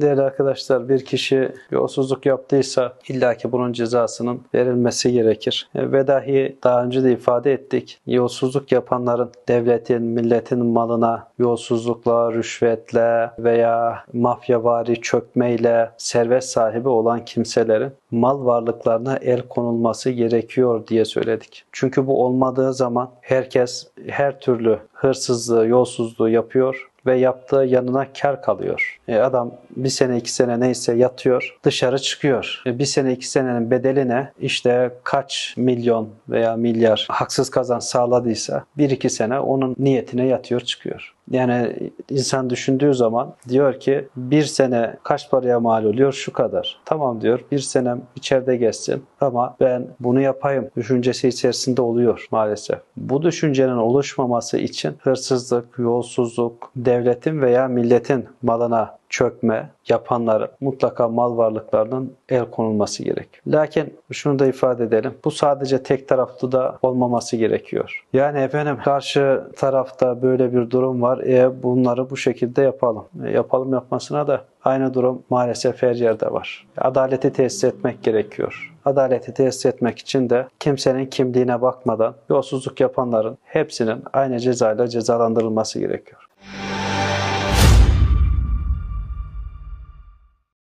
Değerli arkadaşlar bir kişi yolsuzluk yaptıysa illaki bunun cezasının verilmesi gerekir. E, Ve dahi daha önce de ifade ettik. Yolsuzluk yapanların devletin, milletin malına yolsuzlukla, rüşvetle veya mafyavari çökmeyle servet sahibi olan kimselerin mal varlıklarına el konulması gerekiyor diye söyledik. Çünkü bu olmadığı zaman herkes her türlü hırsızlığı, yolsuzluğu yapıyor ve yaptığı yanına kar kalıyor. E adam bir sene iki sene neyse yatıyor dışarı çıkıyor. E bir sene iki senenin bedeli ne? İşte kaç milyon veya milyar haksız kazanç sağladıysa bir iki sene onun niyetine yatıyor çıkıyor. Yani insan düşündüğü zaman diyor ki bir sene kaç paraya mal oluyor? Şu kadar. Tamam diyor bir senem içeride geçsin ama ben bunu yapayım düşüncesi içerisinde oluyor maalesef. Bu düşüncenin oluşmaması için hırsızlık, yolsuzluk, devletin veya milletin malına çökme yapanların mutlaka mal varlıklarının el konulması gerek. Lakin şunu da ifade edelim. Bu sadece tek taraflı da olmaması gerekiyor. Yani efendim karşı tarafta böyle bir durum var. E bunları bu şekilde yapalım. E, yapalım yapmasına da aynı durum maalesef her yerde var. Adaleti tesis etmek gerekiyor. Adaleti tesis etmek için de kimsenin kimliğine bakmadan yolsuzluk yapanların hepsinin aynı cezayla cezalandırılması gerekiyor.